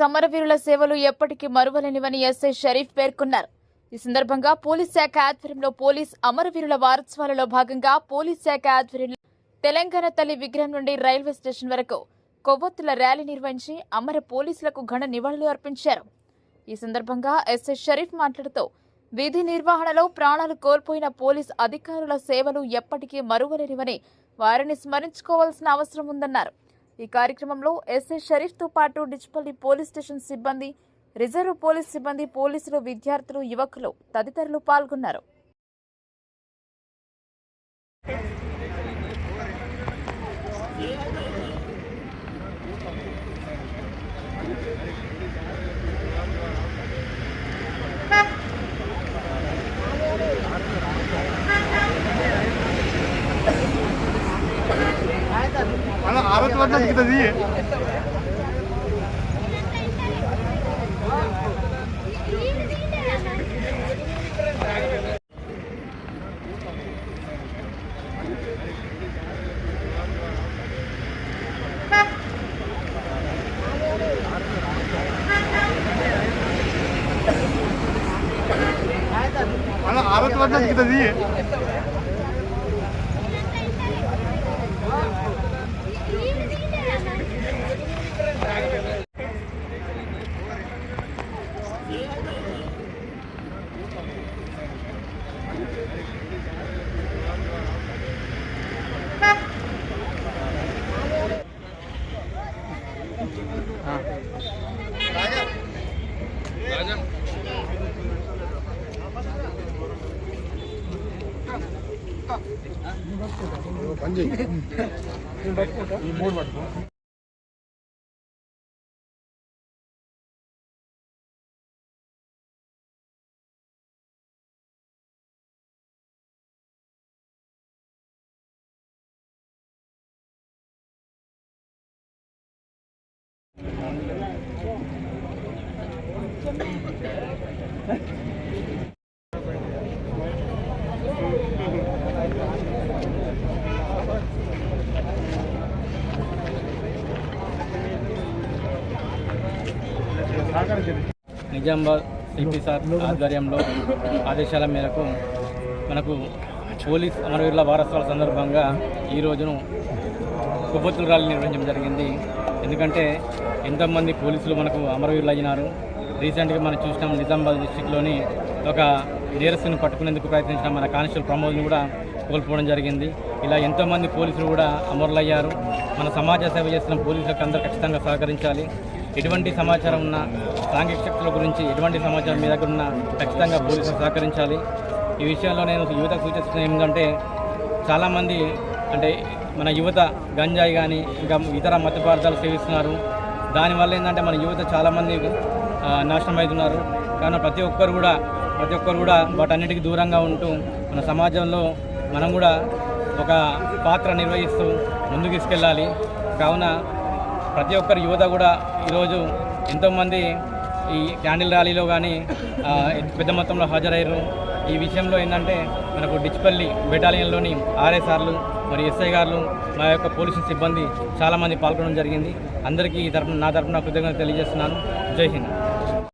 సమరవీరుల సేవలు ఎప్పటికీ మరువలేనివని ఎస్ఐ షరీఫ్ పేర్కొన్నారు. ఈ సందర్భంగా పోలీస్ శాఖ ఆధ్వర్యంలో పోలీస్ అమరవీరుల వారోత్సవాలలో భాగంగా పోలీస్ శాఖ ఆధ్వర్యంలో తెలంగాణ తల్లి విగ్రహం నుండి రైల్వే స్టేషన్ వరకు కొవ్వొత్తుల ర్యాలీ నిర్వహించి అమర పోలీసులకు ఘన నివాళులు అర్పించారు. ఈ సందర్భంగా ఎస్ఐ షరీఫ్ మాట్లాడుతూ విధి నిర్వహణలో ప్రాణాలు కోల్పోయిన పోలీస్ అధికారుల సేవలు ఎప్పటికీ మరువలేనివని వారిని స్మరించుకోవాల్సిన అవసరం ఉందన్నారు. ఈ కార్యక్రమంలో ఎస్ఐ షరీఫ్తో పాటు డిచ్పల్లి పోలీస్ స్టేషన్ సిబ్బంది రిజర్వ్ పోలీస్ సిబ్బంది పోలీసులు విద్యార్థులు యువకులు తదితరులు పాల్గొన్నారు. keluarnya kita dia ಅಲ್ಲ ಅರವತ್ತು ವರ್ಷ ಸಿಗ್ತದೆ 간장. 이뭘 맞고? నిజామాబాద్ సిపి సార్ ఆధ్వర్యంలో ఆదేశాల మేరకు మనకు పోలీస్ అమరవీరుల వారసత్వాల సందర్భంగా ఈ రోజును కొవ్వొత్తుల ర్యాలీ నిర్వహించడం జరిగింది. ఎందుకంటే ఎంతోమంది పోలీసులు మనకు అమరవీరులు అయినారు రీసెంట్గా మనం చూసినాం నిజామాబాద్ డిస్టిక్లోని ఒక నేరస్తుని పట్టుకునేందుకు ప్రయత్నించిన మన కానిస్టేబుల్ ప్రమోద్ని కూడా కోల్పోవడం జరిగింది. ఇలా ఎంతోమంది పోలీసులు కూడా అమరులయ్యారు. మన సమాజ సేవ చేస్తున్న పోలీసులకు అందరూ ఖచ్చితంగా సహకరించాలి. ఎటువంటి సమాచారం ఉన్న సాంఘిక శక్తుల గురించి ఎటువంటి సమాచారం మీ దగ్గర ఉన్నా ఖచ్చితంగా పోలీసులు సహకరించాలి. ఈ విషయంలో నేను యువత సూచిస్తున్న ఏంటంటే చాలామంది అంటే మన యువత గంజాయి కానీ ఇంకా ఇతర మత పదార్థాలు సేవిస్తున్నారు. దానివల్ల ఏంటంటే మన యువత చాలామంది నాశనం అవుతున్నారు కావున ప్రతి ఒక్కరు కూడా ప్రతి ఒక్కరు కూడా వాటన్నిటికీ దూరంగా ఉంటూ మన సమాజంలో మనం కూడా ఒక పాత్ర నిర్వహిస్తూ ముందుకు తీసుకెళ్ళాలి కావున ప్రతి ఒక్కరి యువత కూడా ఈరోజు ఎంతోమంది ఈ క్యాండిల్ ర్యాలీలో కానీ పెద్ద మొత్తంలో హాజరయ్యారు. ఈ విషయంలో ఏంటంటే మనకు డిచ్పల్లి బెటాలియన్లోని ఆర్ఎస్ఆర్లు మరి ఎస్ఐ గారు మా యొక్క పోలీసు సిబ్బంది చాలామంది పాల్గొనడం జరిగింది. అందరికీ ఈ తరపున నా తరఫున కృతజ్ఞత తెలియజేస్తున్నాను. జై హింద్.